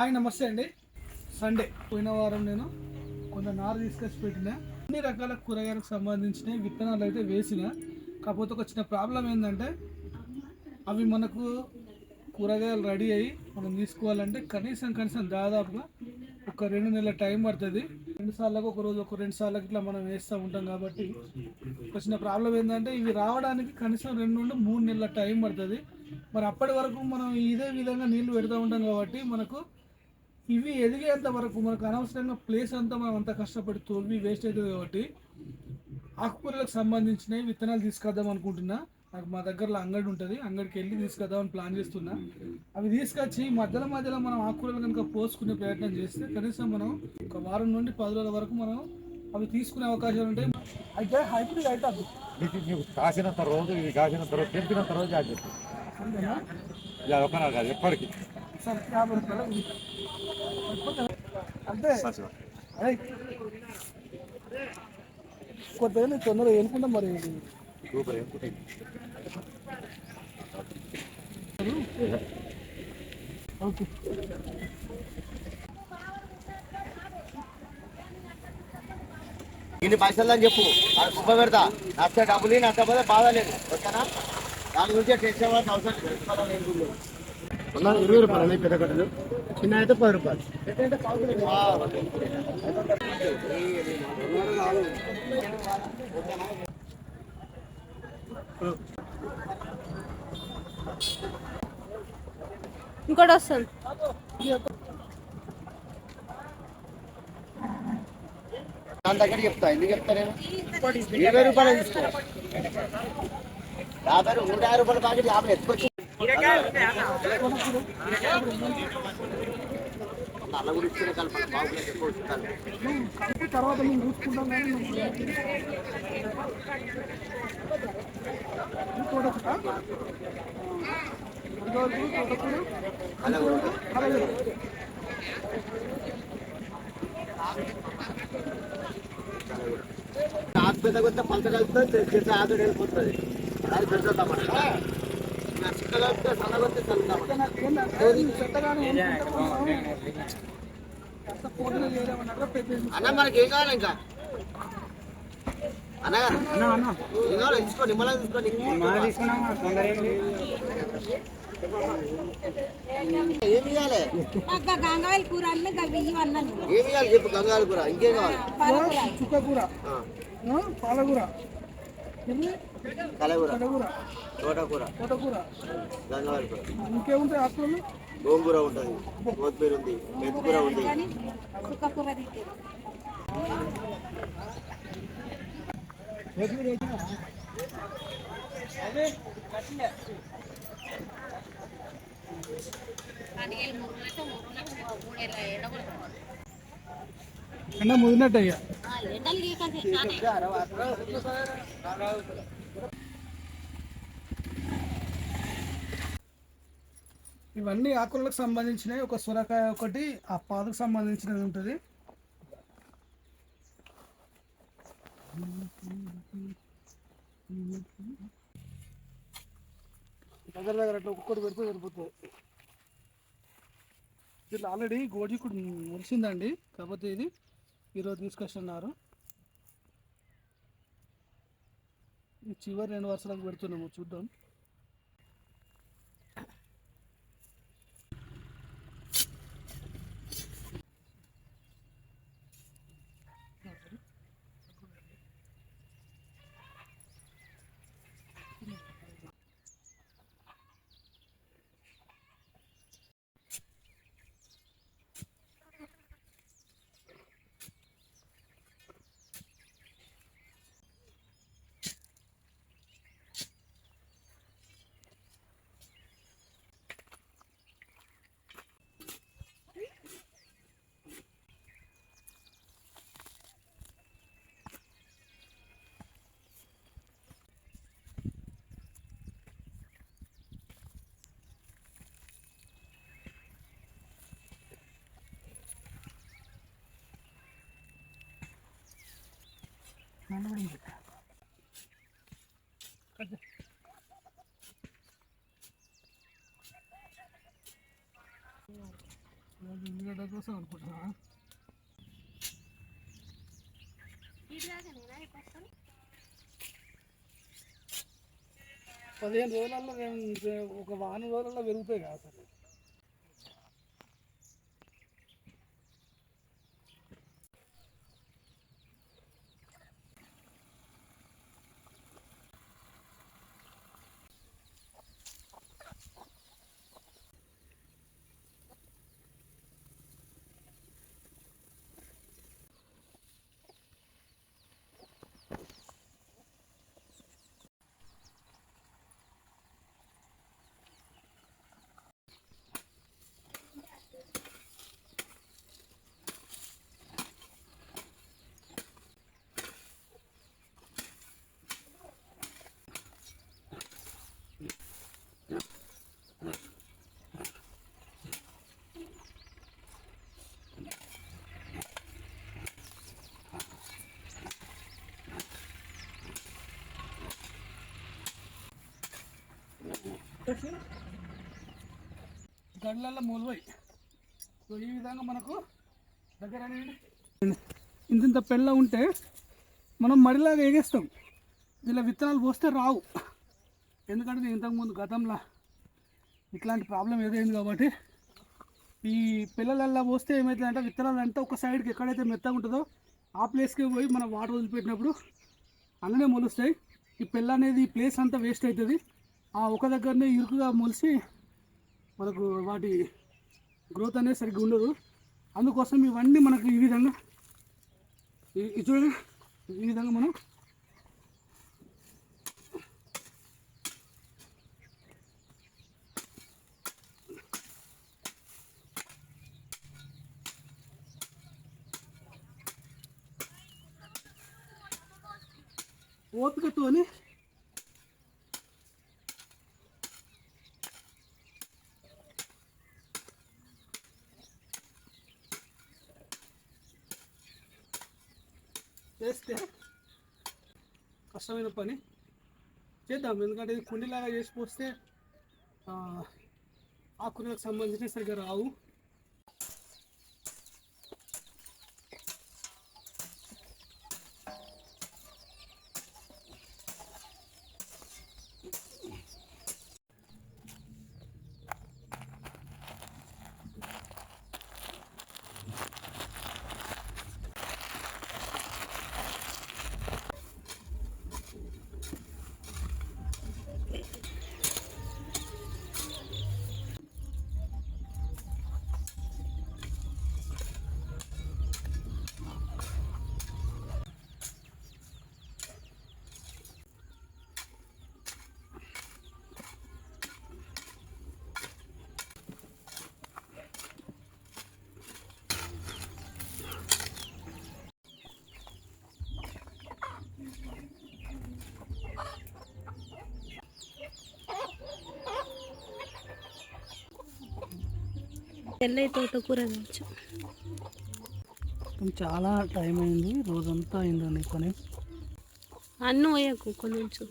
Hi నమస్తే అండి. Sunday పోయిన వారం నేను కొంత నార తీసుకొచ్చి పెట్టిన. అన్ని రకాల కూరగాయలకు సంబంధించిన విత్తనాలు అయితే వేసిన. కాకపోతే ఒక చిన్న ప్రాబ్లం ఏంటంటే అవి మనకు కూరగాయలు రెడీ అయ్యి మనం తీసుకోవాలంటే కనీసం కనీసం దాదాపుగా ఒక రెండు నెలల టైం పడుతుంది. రెండు సార్లకు ఒక రోజు ఒక రెండు సార్లకి ఇట్లా మనం వేస్తూ ఉంటాం కాబట్టి. ఒక చిన్న ప్రాబ్లం ఏంటంటే ఇవి రావడానికి కనీసం రెండు నుండి మూడు నెలల టైం పడుతుంది. మరి అప్పటి వరకు మనం ఇదే విధంగా నీళ్ళు పెడతా ఉంటాం కాబట్టి మనకు ఇవి ఎదిగేంత వరకు మనకు అనవసరంగా ప్లేస్ అంతా మనం అంత కష్టపడి తోవి వేస్ట్ అవుతుంది కాబట్టి ఆకుకూరలకు సంబంధించిన విత్తనాలు తీసుకొద్దాం అనుకుంటున్నా. నాకు మా దగ్గరలో అంగడి ఉంటుంది. అంగడికి వెళ్ళి తీసుకొద్దామని ప్లాన్ చేస్తున్నా. అవి తీసుకొచ్చి మధ్యలో మధ్యలో మనం ఆకుకూరలు కనుక పోసుకునే ప్రయత్నం చేస్తే కనీసం మనం ఒక వారం నుండి పది రోజుల వరకు మనం అవి తీసుకునే అవకాశాలు ఉంటాయి. అయితే హైబ్రిడ్ అవుతుంది నీకు కాసినంత రోజు ఇది కాసినంత రోజు తెంపినంత రోజు అది చెప్పు ఎప్పటికీ. అంతే కొద్దిగా తొందరగా ఎన్నుకుంటాం మరి ఇది. సూపర్ ఎందుకు ఓకే. ఇన్ని పైసలు అని చెప్పు. కుప్ప పెడతా. నచ్చ డబ్బులు నచ్చకపోతే బాధ లేదు. ఓకేనా? దాని గురించి టెన్షన్ అవ్వాల్సిన అవసరం లేదు. ఇరవై రూపాయలు పెద్ద కట్టలు. చిన్న అయితే పది రూపాయలు ఇంకోటి వస్తుంది దాని దగ్గర చెప్తా ఎందుకు చెప్తా నేను ఇరవై రూపాయలు తీసుకో యాభై రూ- నూట యాభై రూపాయల ప్యాకెట్ యాభై ఎత్తుకొచ్చి అలా కూడా ఇచ్చిన కలపాలి బాగుంటుంది ఎక్కువ తర్వాత మేము చూసుకుంటాం కానీ నువ్వు ఇది అలా పెద్ద కొత్త పంట కలిపితే చెట్టు ఆకు వెళ్ళిపోతుంది అది పెద్ద అన్న మనకి ఏం కావాలి ఇంకా? అన్నగా ఏం కావాలి? తీసుకో నిమ్మలా తీసుకోండి ఇవ్వాలి అక్క గంగావల్ కూర అన్నీ ఏమి చెప్పు గంగాల కూర ఇంకేం కావాలి? ఆ, పాలకూర. కలగూర. తోటకూర. తోటకూర. గంగాల కూర ఇంకేముంటాయి ఆకులు? గోంగూర ఉంటుంది. కొత్తిమీర ఉంది. మెంతికూర ఉంది. ఎండ ముదినట్టు అయ్యా ఇవన్నీ ఆకులకు సంబంధించినవి. ఒక సొరకాయ ఒకటి ఆ పాలకు సంబంధించినది ఉంటుంది. దగ్గర దగ్గర అట్లా ఒక్కొక్కటి పెడితే సరిపోతుంది ఇట్లా ఆల్రెడీ గోడికుడు మురిసిందండి కాకపోతే ఇది ఈరోజు తీసుకొస్తున్నారు. చివరి రెండు వరుసలకు పెడుతున్నాము చూద్దాం. కనబడింది ఉల్లిగడ్డ కోసం అనుకుంటున్నా పదిహేను రోజులలో ఒక వారం రోజులలో పెరుగుతాయి కదా సార్. అసలు గడ్లల్లో మూలవై సో ఈ విధంగా మనకు దగ్గర ఇంత ఇంత పెళ్ళ ఉంటే మనం మడిలాగా ఎగేస్తాం ఇలా విత్తనాలు పోస్తే రావు. ఎందుకంటే నేను ఇంతకుముందు గతంలో ఇట్లాంటి ప్రాబ్లం ఏదైంది కాబట్టి ఈ పిల్లలల్లా పోస్తే ఏమవుతుందంటే విత్తనాలు అంటే ఒక సైడ్కి ఎక్కడైతే మెత్తగా ఉంటుందో ఆ ప్లేస్కి పోయి మనం వాటర్ వదిలిపెట్టినప్పుడు అలానే మొలుస్తాయి. ఈ పిల్ల అనేది ఈ ప్లేస్ అంతా వేస్ట్ అవుతుంది. ఆ ఒక దగ్గరనే ఇరుకుగా మొలిసి మనకు వాటి గ్రోత్ అనేది సరిగ్గా ఉండదు. అందుకోసం ఇవన్నీ మనకు ఈ విధంగా ఈ- ఇది చూడండి ఈ విధంగా మనం ఓపికతోని చేస్తే కష్టమైన పని. చేద్దాం. ఎందుకంటే ఇది కుండీలాగా చేసి పోస్తే ఆ, ఆకుకూరలకు సరిగ్గా రావు. తెల్లై తోటకూర కావచ్చు. చాలా టైం అయింది రోజంతా అయిందండి పని. అన్ను పోయకు కొంచెం.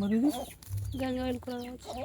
మరి ఇది గంగవేల్ కూర కావచ్చు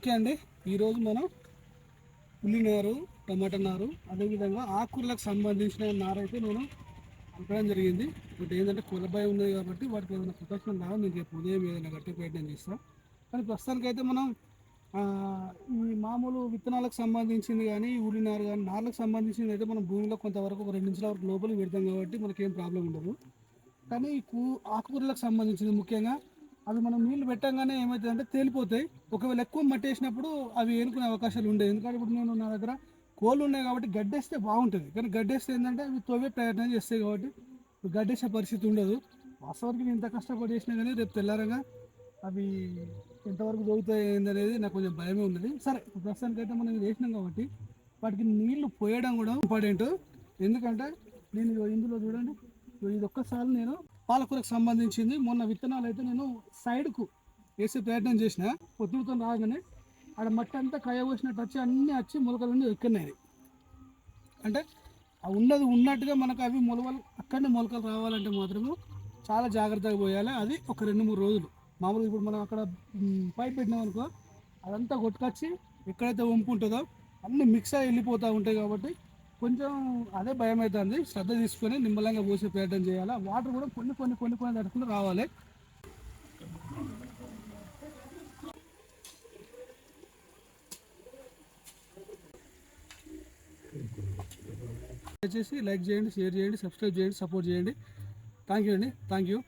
ఓకే అండి. ఈరోజు మనం ఉల్లి నారు టమాటా నారు అదేవిధంగా ఆకుకూరలకు సంబంధించిన నారు అయితే నేను అమ్మడం జరిగింది. బట్ ఏంటంటే కులబాయి ఉన్నది కాబట్టి వాటికి ఏదైనా ప్రొటెక్షన్ లాగా నేను రేపు ఉదయం ఏదైనా గట్టి ప్రయత్నం చేస్తాను కానీ ప్రస్తుతానికైతే మనం ఈ మామూలు విత్తనాలకు సంబంధించింది కానీ ఉల్లినారు ఉల్లి నారు కానీ నార్లకు సంబంధించింది అయితే మనం భూమిలో కొంతవరకు ఒక రెండు ఇంచుల వరకు లోపలికి పెడతాం కాబట్టి మనకేం ప్రాబ్లం ఉండదు. కానీ కూ ఆకుకూరలకు సంబంధించింది ముఖ్యంగా అవి మనం నీళ్ళు పెట్టంగానే ఏమవుతుందంటే తేలిపోతాయి. ఒకవేళ ఎక్కువ మట్టి వేసినప్పుడు అవి ఏనుకునే అవకాశాలు ఉండేవి ఎందుకంటే ఇప్పుడు నేను నా దగ్గర కోళ్ళు ఉన్నాయి కాబట్టి గడ్డేస్తే బాగుంటుంది. కానీ గడ్డేస్తే ఏంటంటే అవి తొవే ప్రయత్నం చేస్తాయి కాబట్టి గడ్డేసే పరిస్థితి ఉండదు. వాస్తవానికి నేను ఇంత కష్టపడి చేసినా కానీ రేపు తెల్లారంగా అవి ఎంతవరకు దొరుకుతాయి ఏందనేది నాకు కొంచెం భయమే ఉన్నది. సరే ప్రస్తుతానికైతే ప్రస్తుతానికి అయితే మనం ఇది వేసినాం కాబట్టి వాటికి నీళ్ళు పోయడం కూడా ఇంపార్టెంట్. ఎందుకంటే నేను ఇందులో చూడండి. ఇది ఒక్కసారి నేను పాలకూరకు సంబంధించింది. మొన్న విత్తనాలు అయితే నేను సైడ్కు వేసే ప్రయత్నం చేసిన. పొద్దుతో రాగానే ఆడ మట్టి అంతా కయ పోసినట్టు వచ్చి అన్నీ వచ్చి మొలకలు నుండి ఎక్కడినాయి అంటే ఆ ఉన్నది ఉన్నట్టుగా మనకు అవి మొలకలు అక్కడనే మొలకలు రావాలంటే మాత్రము చాలా జాగ్రత్తగా పోయాలి. అది ఒక రెండు మూడు రోజులు. మామూలుగా ఇప్పుడు మనం అక్కడ పైప్ పెట్టినాం అనుకో అదంతా కొట్టుకొచ్చి ఎక్కడైతే వంపు ఉంటుందో అన్నీ మిక్స్ అయ్యి వెళ్ళిపోతూ ఉంటాయి కాబట్టి కొంచెం అదే భయం అవుతుంది శ్రద్ధ తీసుకొని నిమ్మలంగా పోసే ప్రయత్నం చేయాలి? వాటర్ కూడా కొన్ని కొన్ని కొన్ని కొన్ని తడుచుకుంటూ రావాలి. దయచేసి లైక్ చేయండి షేర్ చేయండి సబ్స్క్రైబ్ చేయండి సపోర్ట్ చేయండి. థ్యాంక్ యూ అండి. Thank you